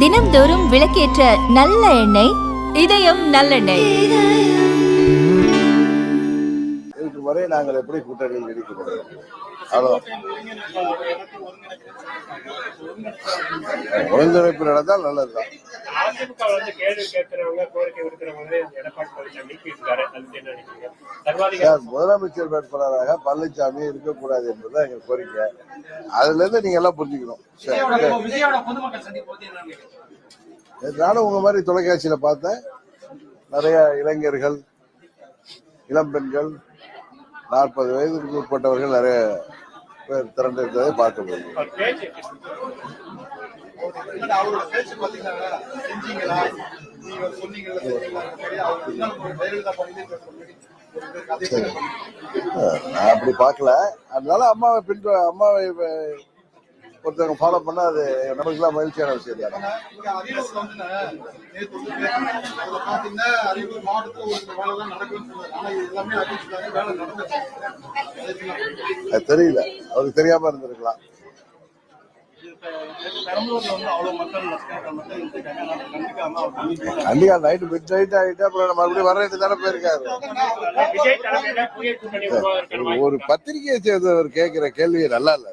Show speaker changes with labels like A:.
A: தினம்தோறும் விளக்கேற்ற நல்ல எண்ணெய் இதயம் நல்லெண்ணெய்.
B: இன்று வரை நாங்கள் எப்படி கூட்டணியில் நீடிக்கிறோம் அவ்வளோ ஒருங்கிணைப்பு நடந்தால் நல்லதுதான். முதலமைச்சர் வேட்பாளராக பழனிசாமி இருக்கக்கூடாது என்பதுதான் எங்க கோரிக்கை. அதுல இருந்து நீங்க எல்லாம் புரிஞ்சுக்கணும்? நானும் உங்க மாதிரி தொலைக்காட்சியில பார்த்தேன். நிறைய இளைஞர்கள் இளம் பெண்கள் நாற்பது வயதுக்கு உட்பட்டவர்கள் நிறைய பேர் பார்க்க முடியும். நான் அப்படி பார்க்கல. அதனால அம்மாவை பின் அம்மாவை ஒருத்தவங்க ஃபாலோ பண்ணா அது நமக்குலாம் மகிழ்ச்சியான விஷயம் தான். அது தெரியல. அவருக்கு தெரியாம இருந்திருக்கலாம். கண்டிப்பா நைட்டு மிட் நைட் ஆயிட்டு அப்புறம் மறுபடியும் வர்றதுக்கு தானே போயிருக்காரு. ஒரு பத்திரிகையை சேர்ந்தவர் கேட்கிற கேள்வி நல்லா இல்ல.